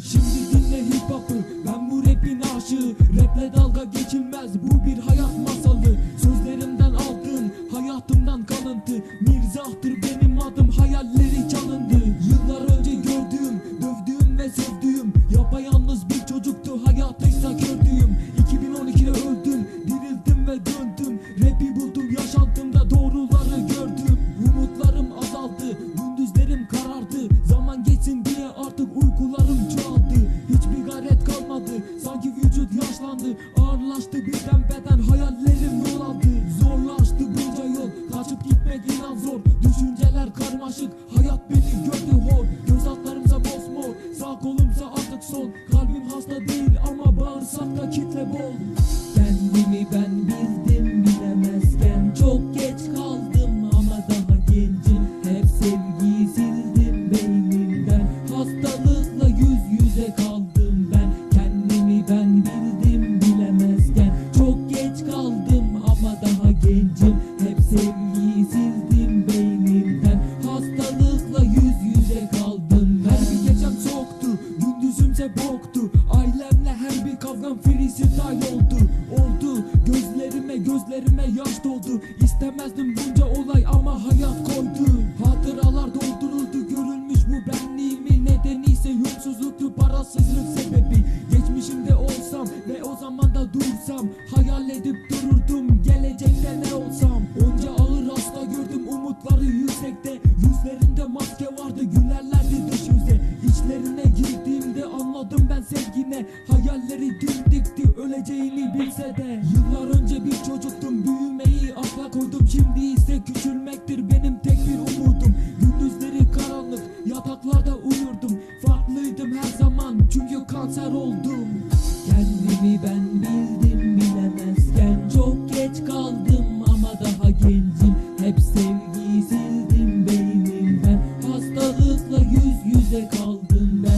hip hop'ı Ben bu rapin aşığı. Raple dalga geçilmez bu bir hayat masalı. Sözlerimden aldığım hayatımdan kalıntı. Mirzah'tır benim adım hayalleri Ağırlaştı birden beden hayallerim yol aldı Zorlaştı bunca yol kaçıp gitmek inan zor. Düşünceler karmaşık hayat beni gördü hor. Göz altlarımsa mosmor sağ kolumsa artık sol Kalbim hasta değil ama bağırsakta kitle bol. Kendimi ben bildim bilemezken Çok geç kaldım freestyle oldu Oldu. Gözlerime gözlerime yaş doldu. İstemezdim bunca olay ama hayat koydu. Hatıralar dolduruldu görülmüş bu benliğimin nedeni ise yolsuzluktu parasızlık sebebi. Geçmişimde olsam ve o zaman da dursam Hayal edip dururdum gelecekte ne olsam. Onca ağır hasta gördüm umutları yüksekte Yüzlerinde maske Kendimi ben bildim bilemezken Çok geç kaldım ama daha gencim. Hep sevgiyi sildim beynimden Hastalıkla yüz yüze kaldım ben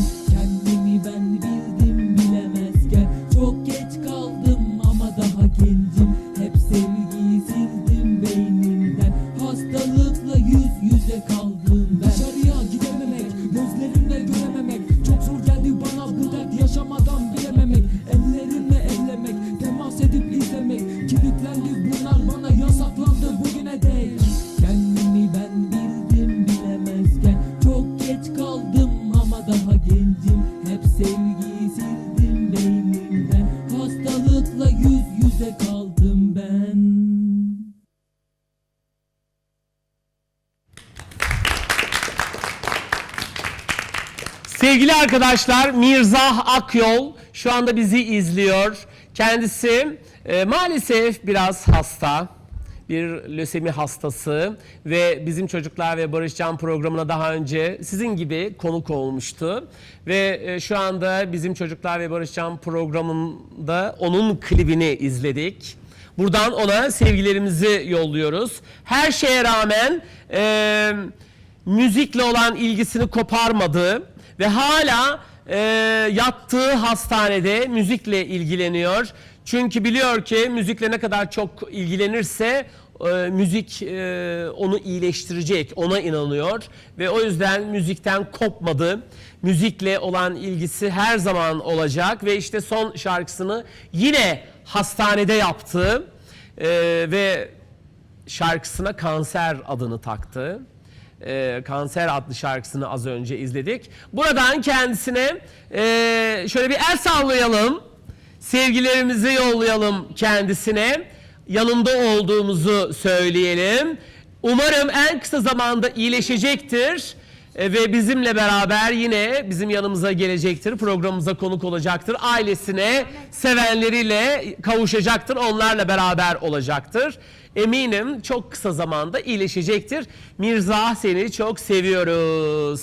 bunlar bana yasaklandı bugüne dek Kendimi ben bildim bilemezken Çok geç kaldım ama daha gencim. Hep sevgiyi sildim beynimden Hastalıkla yüz yüze kaldım ben. Sevgili arkadaşlar Mirzah Akyol şu anda bizi izliyor. Kendisi e, maalesef biraz hasta. Bir lösemi hastası ve bizim Çocuklar ve Barışcan programına daha önce sizin gibi konuk olmuştu. Ve e, şu anda bizim Çocuklar ve Barışcan programında onun klibini izledik. Buradan ona sevgilerimizi yolluyoruz. Her şeye rağmen e, müzikle olan ilgisini koparmadı ve hala e, yattığı hastanede müzikle ilgileniyor. Çünkü biliyor ki müzikle ne kadar çok ilgilenirse e, müzik e, onu iyileştirecek, ona inanıyor ve o yüzden müzikten kopmadı. Müzikle olan ilgisi her zaman olacak ve işte son şarkısını yine hastanede yaptı E, ve şarkısına kanser adını taktı. Ee, kanser adlı şarkısını az önce izledik. Buradan kendisine ee, şöyle bir el sallayalım. Sevgilerimizi yollayalım kendisine. Yanında olduğumuzu söyleyelim. Umarım en kısa zamanda iyileşecektir. E, ve bizimle beraber yine bizim yanımıza gelecektir. Programımıza konuk olacaktır. Ailesine, sevenleriyle kavuşacaktır. Onlarla beraber olacaktır. Eminim çok kısa zamanda iyileşecektir. Mirza seni çok seviyoruz.